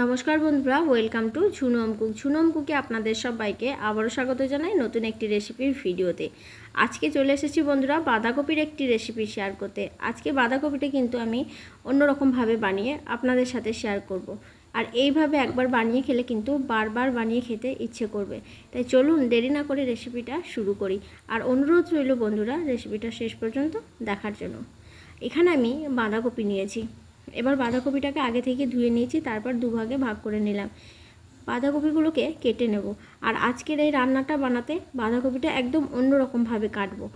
নমস্কার বন্ধুরা welcome to Jhunum cook Jhunum কুকে আপনাদের সবাইকে আবারও স্বাগত জানাই নতুন একটি রেসিপির ভিডিওতে। আজকে চলে এসেছি বন্ধুরা বাঁধাকপির একটি রেসিপি শেয়ার করতে। আজকে বাঁধাকপিটা কিন্তু আমি অন্যরকমভাবে বানিয়ে আপনাদের সাথে শেয়ার করব। আর এইভাবে একবার বানিয়ে খেলে কিন্তু বারবার বানিয়ে খেতে ইচ্ছে করবে। তাই চলুন দেরি না করে রেসিপিটা শুরু করি। আর অনুরোধ রইল বন্ধুরা রেসিপিটা শেষ পর্যন্ত দেখার জন্য। এখানে আমি বাঁধাকপি নিয়েছি। এবার বাঁধাকপিটাকে আগে থেকে ধুয়ে নিয়েছি, তারপর দুভাগে ভাগ করে নিলাম। বাঁধাকপিগুলোকে কেটে নেব। আর আজকের এই রান্নাটা বানাতে বাঁধাকপিটা একদম অন্যরকমভাবে কাটবো।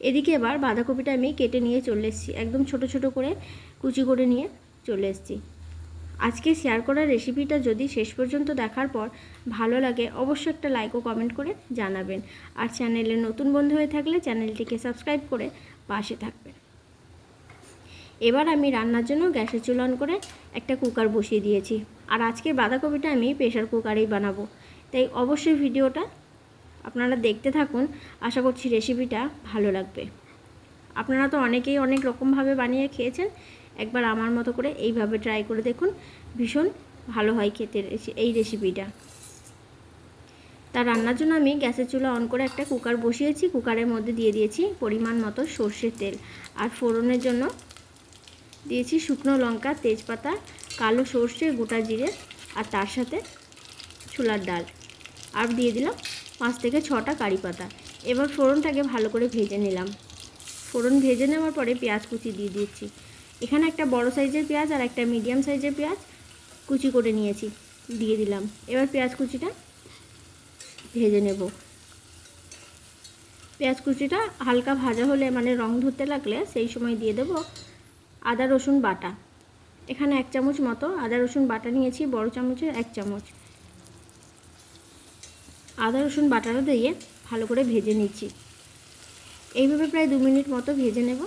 এদিকে এবার বাঁধাকপিটা আমি কেটে নিয়ে চলে এসেছি। একদম ছোট ছোট করে কুচি করে নিয়ে চলে এসেছি। আজকে শেয়ার করা রেসিপিটা যদি শেষ পর্যন্ত দেখার পর ভালো লাগে, অবশ্যই একটা লাইক ও কমেন্ট করে জানাবেন। আর চ্যানেলে নতুন বন্ধু হয়ে থাকলে চ্যানেলটিকে সাবস্ক্রাইব করে পাশে থাকবেন। এবার আমি রান্নার জন্য গ্যাসের চুল অন করে একটা কুকার বসিয়ে দিয়েছি। আর আজকের বাঁধাকপিটা আমি প্রেশার কুকারেই বানাবো। তাই অবশ্যই ভিডিওটা আপনারা দেখতে থাকুন। আশা করছি রেসিপিটা ভালো লাগবে। আপনারা তো অনেকেই অনেক রকমভাবে বানিয়ে খেয়েছেন। একবার আমার মতো করে এইভাবে ট্রাই করে দেখুন। ভীষণ ভালো হয় খেতে এই রেসিপিটা। তা রান্নার জন্য আমি গ্যাসের চুলা অন করে একটা কুকার বসিয়েছি। কুকারের মধ্যে দিয়ে দিয়েছি পরিমাণ মতো সর্ষের তেল। আর ফোড়নের জন্য দিয়েছি শুকনো লঙ্কা, তেজপাতা, কালো সর্ষে, গোটা জিরে আর তার সাথে ছোলার ডাল। আর দিয়ে দিলাম পাঁচ থেকে ছটা কারি পাতা। এবার ফোড়নটাকে ভালো করে ভেজে নিলাম। ফোড়ন ভেজে নেওয়ার পরে পেঁয়াজ কুচি দিয়ে দিচ্ছি এখানে একটা বড় সাইজের পেঁয়াজ আর একটা মিডিয়াম সাইজের পেঁয়াজ কুচি করে নিয়েছি। দিয়ে দিলাম। এবার পেঁয়াজ কুচিটা ভেজে নেব। পেঁয়াজ কুচিটা হালকা ভাজা হলে মানে রং ধরতে লাগলে সেই সময় দিয়ে দেবো। আদা, রসুন, বাটা। এখানে এক চামচ মতো আদা, রসুন, বাটা নিয়েছি, বড় চামচের এক চামচ। আদা, রসুন, বাটাটা দিয়ে ভালো করে ভেজে নিচ্ছি। এইভাবে প্রায় দু মিনিট মতো ভেজে নেব।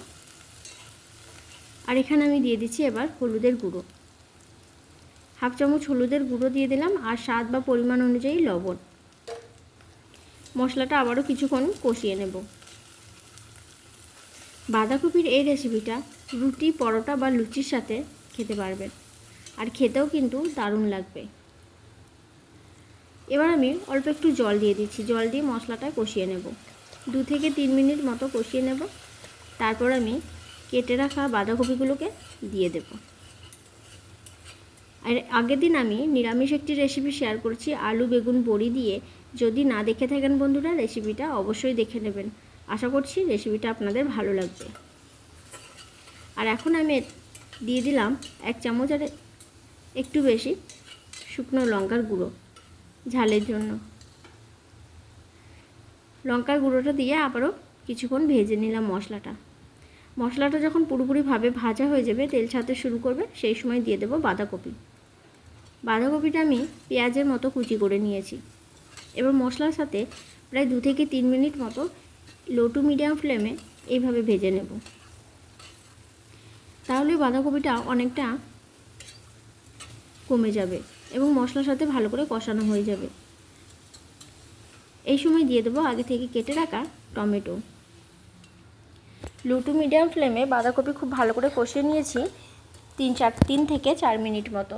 আর এখানে আমি দিয়ে দিচ্ছি এবার হলুদের গুঁড়ো। হাফ চামচ হলুদের গুঁড়ো দিয়ে দিলাম আর স্বাদ বা পরিমাণ অনুযায়ী লবণ। মশলাটা আবারও কিছুক্ষণ কষিয়ে নেব। বাঁধাকপির এই রেসিপিটা রুটি, পরোটা বা লুচির সাথে খেতে পারবেন। আর খেতেও কিন্তু দারুণ লাগবে। এবার আমি অল্প একটু জল দিয়ে দিচ্ছি। জল দিয়ে মশলাটা কষিয়ে নেব। দু থেকে তিন মিনিট মতো কষিয়ে নেব। তারপর আমি কেটে রাখা বাঁধাকপিগুলোকে দিয়ে দেব। আর আগের দিন আমি নিরামিষ একটি রেসিপি শেয়ার করছি, আলু, বেগুন, বড়ি দিয়ে। যদি না দেখে থাকেন বন্ধুরা, রেসিপিটা অবশ্যই দেখে নেবেন। আশা করছি রেসিপিটা আপনাদের ভালো লাগবে। আর এখন আমি দিয়ে দিলাম এক চামচ আর একটু বেশি শুকনো লঙ্কার গুঁড়ো ঝালের জন্য। লঙ্কার গুঁড়োটা দিয়ে আবারও কিছুক্ষণ ভেজে নিলাম মশলাটা। মশলাটা যখন পুরোপুরিভাবে ভাজা হয়ে যাবে, তেল ছাড়তে শুরু করবে, সেই সময় দিয়ে দেবো বাঁধাকপি। বাঁধাকপিটা আমি পেঁয়াজের মতো কুচি করে নিয়েছি। এবার মশলার সাথে প্রায় দু থেকে তিন মিনিট মতো লো টু মিডিয়াম ফ্লেমে এইভাবে ভেজে নেব। তাহলে বাঁধাকপিটা অনেকটা কমে যাবে এবং মশলার সাথে ভালো করে কষানো হয়ে যাবে। এই সময় দিয়ে দেবো আগে থেকে কেটে রাখা টমেটো। লুটু মিডিয়াম ফ্লেমে বাঁধাকপি খুব ভালো করে কষিয়ে নিয়েছি তিন চার, তিন থেকে চার মিনিট মতো।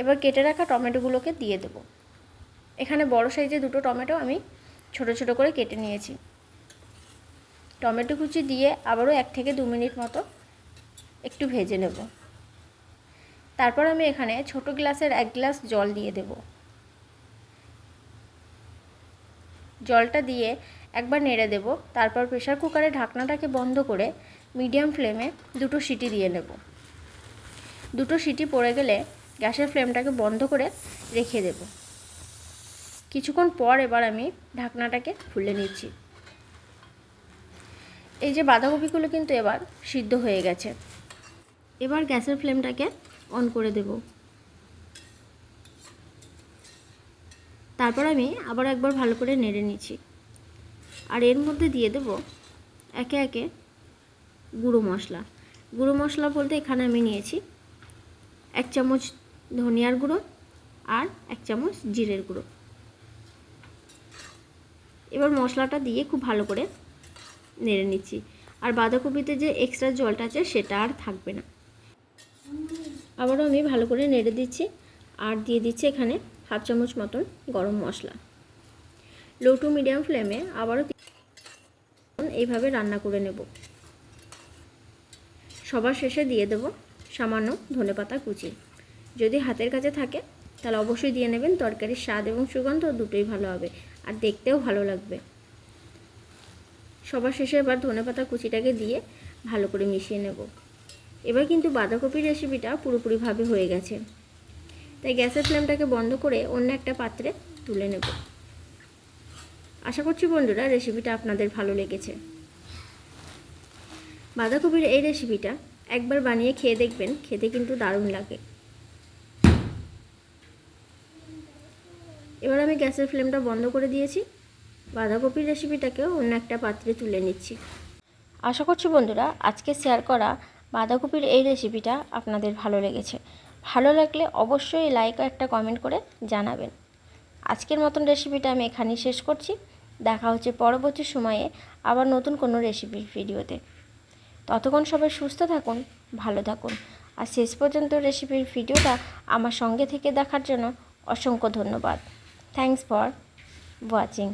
এবার কেটে রাখা টমেটোগুলোকে দিয়ে দেব। এখানে বড় সাইজে দুটো টমেটো আমি ছোট ছোট করে কেটে নিয়েছি। টমেটো কুচি দিয়ে আবারও এক থেকে দু মিনিট মতো একটু ভেজে নেব। তারপর আমি এখানে ছোট গ্লাসের এক গ্লাস জল দিয়ে দেব। জলটা দিয়ে একবার নেড়ে দেব, তারপর প্রেশার কুকারে ঢাকনাটাকে বন্ধ করে মিডিয়াম ফ্লেমে দুটো সিটি দিয়ে নেব। দুটো সিটি পড়ে গেলে গ্যাসের ফ্লেমটাকে বন্ধ করে রেখে দেব। কিছুক্ষণ পর এবার আমি ঢাকনাটাকে খুলে নিচ্ছি। এই যে বাঁধাকপিগুলো কিন্তু এবার সিদ্ধ হয়ে গেছে। এবার গ্যাসের ফ্লেমটাকে অন করে দেব। তারপর আমি আবার একবার ভালো করে নেড়ে নিচ্ছি। আর এর মধ্যে দিয়ে দেব একে একে গুঁড়ো মশলা। গুঁড়ো মশলা বলতে এখানে আমি নিয়েছি এক চামচ ধনিয়ার গুঁড়ো আর এক চামচ জিরের গুঁড়ো। এবার মশলাটা দিয়ে খুব ভালো করে নেড়ে নিচ্ছি। আর বাঁধাকপিতে যে এক্সট্রা জলটা আছে সেটা আর থাকবে না। আবারও আমি ভালো করে নেড়ে দিচ্ছি আর দিয়ে দিচ্ছি এখানে হাফ চামচ মতন গরম মশলা। লো টু মিডিয়াম ফ্লেমে আবারও এইভাবে রান্না করে নেব। সবার শেষে দিয়ে দেব সামান্য ধনেপাতা কুচি। যদি হাতের কাছে থাকে, তাহলে অবশ্যই দিয়ে নেবেন। তরকারির স্বাদ এবং সুগন্ধ দুটোই ভালো হবে। আর দেখতেও ভালো লাগবে। সবার শেষে এবার ধনেপাতা কুচিটাকে দিয়ে ভালো করে মিশিয়ে নেব। এবার কিন্তু বাঁধাকপির রেসিপিটা পুরোপুরিভাবে হয়ে গেছে। তাই গ্যাসের ফ্লেমটাকে বন্ধ করে অন্য একটা পাত্রে তুলে নেব। আশা করছি বন্ধুরা রেসিপিটা আপনাদের ভালো লেগেছে। বাঁধাকপির এই রেসিপিটা একবার বানিয়ে খেয়ে দেখবেন, খেতে কিন্তু দারুণ লাগে। এবার আমি গ্যাসের ফ্লেমটা বন্ধ করে দিয়েছি। বাঁধাকপির রেসিপিটাকেও অন্য একটা পাত্রে তুলে নিচ্ছি। আশা করছি বন্ধুরা, আজকে শেয়ার করা বাঁধাকপির এই রেসিপিটা আপনাদের ভালো লেগেছে। ভালো লাগলে অবশ্যই লাইক ও একটা কমেন্ট করে জানাবেন। আজকের মতন রেসিপিটা আমি এখানেই শেষ করছি। দেখা হচ্ছে পরবর্তী সময়ে আবার নতুন কোনো রেসিপির ভিডিওতে ততক্ষণ সবাই সুস্থ থাকুন, ভালো থাকুন। আর শেষ পর্যন্ত রেসিপির ভিডিওটা আমার সঙ্গে থেকে দেখার জন্য অসংখ্য ধন্যবাদ। Thanks for watching